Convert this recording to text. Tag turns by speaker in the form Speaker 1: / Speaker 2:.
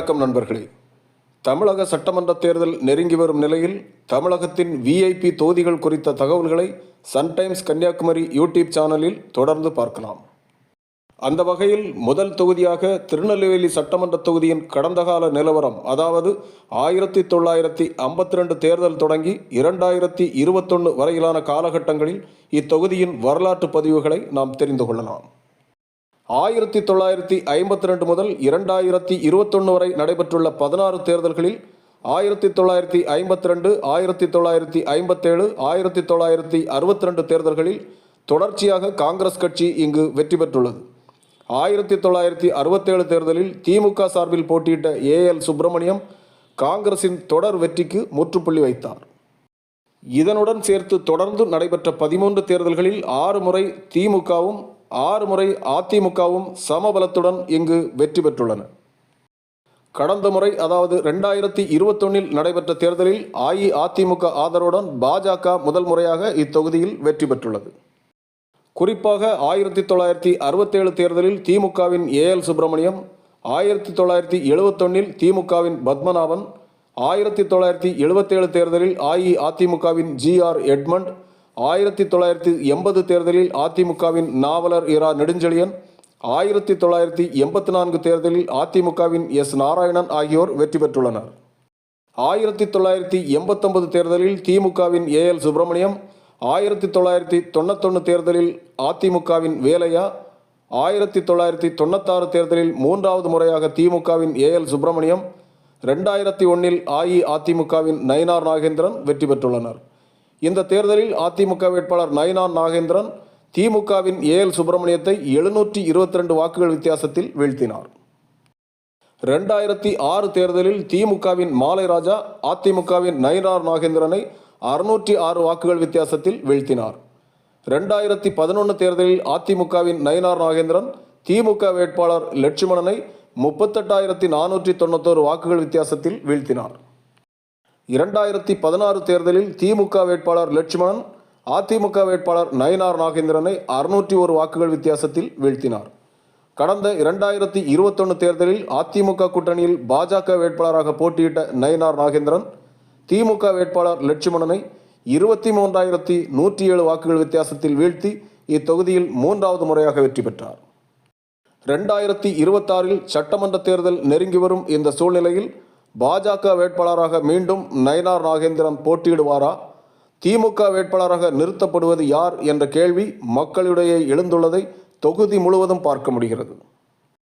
Speaker 1: வணக்கம் நண்பர்களே. தமிழக சட்டமன்ற தேர்தல் நெருங்கி வரும் நிலையில் தமிழகத்தின் விஐபி தொகுதிகள் குறித்த தகவல்களை சன் டைம்ஸ் கன்னியாகுமரி யூடியூப் சேனலில் தொடர்ந்து பார்க்கலாம். அந்த வகையில் முதல் தொகுதியாக திருநெல்வேலி சட்டமன்ற தொகுதியின் கடந்த கால நிலவரம் அதாவது ஆயிரத்தி தொள்ளாயிரத்தி ஐம்பத்தி ரெண்டு தேர்தல் தொடங்கி இரண்டாயிரத்தி இருபத்தொன்று வரையிலான காலகட்டங்களில் இத்தொகுதியின் வரலாற்று பதிவுகளை நாம் தெரிந்து கொள்ளலாம். ஆயிரத்தி தொள்ளாயிரத்தி ஐம்பத்தி ரெண்டு முதல் இரண்டாயிரத்தி இருபத்தொன்று வரை நடைபெற்றுள்ள பதினாறு தேர்தல்களில் ஆயிரத்தி தொள்ளாயிரத்தி ஐம்பத்தி ரெண்டு ஆயிரத்தி தொள்ளாயிரத்தி ஐம்பத்தேழு ஆயிரத்தி தொள்ளாயிரத்தி அறுபத்தி ரெண்டு தேர்தல்களில் தொடர்ச்சியாக காங்கிரஸ் கட்சி இங்கு வெற்றி பெற்றுள்ளது. ஆயிரத்தி தொள்ளாயிரத்தி அறுபத்தேழு தேர்தலில் திமுக சார்பில் போட்டியிட்ட ஏஎல் சுப்பிரமணியம் காங்கிரசின் தொடர் வெற்றிக்கு முற்றுப்புள்ளி வைத்தார். இதனுடன் சேர்த்து தொடர்ந்து நடைபெற்ற பதிமூன்று தேர்தல்களில் ஆறு முறை திமுகவும் ஆறு முறை அதிமுகவும் சமபலத்துடன் இங்கு வெற்றி பெற்றுள்ளன. கடந்த முறை அதாவது ரெண்டாயிரத்தி இருபத்தொன்னில் நடைபெற்ற தேர்தலில் அஇஅதிமுக ஆதரவுடன் பாஜக முதல் முறையாக இத்தொகுதியில் வெற்றி பெற்றுள்ளது. குறிப்பாக ஆயிரத்தி தொள்ளாயிரத்தி அறுபத்தேழு தேர்தலில் திமுகவின் ஏஎல் சுப்பிரமணியம் ஆயிரத்தி தொள்ளாயிரத்தி எழுபத்தொன்னில் திமுகவின் பத்மநாபன் ஆயிரத்தி தொள்ளாயிரத்தி எழுபத்தேழு தேர்தலில் அஇஅதிமுகவின் ஜி ஆர் எட்மண்ட் ஆயிரத்தி தொள்ளாயிரத்தி எண்பது தேர்தலில் அதிமுகவின் நாவலர் இரா நெடுஞ்செழியன் ஆயிரத்தி தொள்ளாயிரத்தி எண்பத்தி நான்கு தேர்தலில் அதிமுகவின் எஸ் நாராயணன் ஆகியோர் வெற்றி பெற்றுள்ளனர். ஆயிரத்தி தொள்ளாயிரத்தி எண்பத்தொன்பது தேர்தலில் திமுகவின் ஏஎல் சுப்பிரமணியம் ஆயிரத்தி தொள்ளாயிரத்தி தொண்ணூத்தொன்று தேர்தலில் அதிமுகவின் வேலையா ஆயிரத்தி தொள்ளாயிரத்தி தொண்ணூத்தாறு தேர்தலில் மூன்றாவது முறையாக திமுகவின் ஏஎல் சுப்பிரமணியம் ரெண்டாயிரத்தி ஒன்றில் அஇஅதிமுகவின் நயினார் நாகேந்திரன் வெற்றி பெற்றுள்ளனர். இந்த தேர்தலில் அதிமுக வேட்பாளர் நயனான் நாகேந்திரன் திமுகவின் ஏஎல் சுப்பிரமணியத்தை எழுநூற்றி இருபத்தி ரெண்டு வாக்குகள் வித்தியாசத்தில் வீழ்த்தினார். ரெண்டாயிரத்தி ஆறு தேர்தலில் திமுகவின் மாலை ராஜா அதிமுகவின் நயினார் நாகேந்திரனை அறுநூற்றி ஆறு வாக்குகள் வித்தியாசத்தில் வீழ்த்தினார். ரெண்டாயிரத்தி பதினொன்று தேர்தலில் அதிமுகவின் நயினார் நாகேந்திரன் திமுக வேட்பாளர் லட்சுமணனை முப்பத்தெட்டாயிரத்தி நானூற்றி தொண்ணூத்தோரு வாக்குகள் வித்தியாசத்தில் வீழ்த்தினார். இரண்டாயிரத்தி பதினாறு தேர்தலில் திமுக வேட்பாளர் லட்சுமணன் அதிமுக வேட்பாளர் நயினார் நாகேந்திரனை அறுநூற்றி ஒரு வாக்குகள் வித்தியாசத்தில் வீழ்த்தினார். கடந்த இரண்டாயிரத்தி இருபத்தொன்று தேர்தலில் அதிமுக கூட்டணியில் பாஜக வேட்பாளராக போட்டியிட்ட நயினார் நாகேந்திரன் திமுக வேட்பாளர் லட்சுமணனை இருபத்தி மூன்றாயிரத்தி நூற்றி ஏழு வாக்குகள் வித்தியாசத்தில் வீழ்த்தி இத்தொகுதியில் மூன்றாவது முறையாக வெற்றி பெற்றார். ரெண்டாயிரத்தி இருபத்தாறில் சட்டமன்ற தேர்தல் நெருங்கி வரும் இந்த சூழ்நிலையில் பாஜக வேட்பாளராக மீண்டும் நயனார் நாகேந்திரன் போட்டியிடுவாரா? திமுக வேட்பாளராக நிறுத்தப்படுவது யார் என்ற கேள்வி மக்களிடையே எழுந்துள்ளதை தொகுதி முழுவதும் பார்க்க முடிகிறது.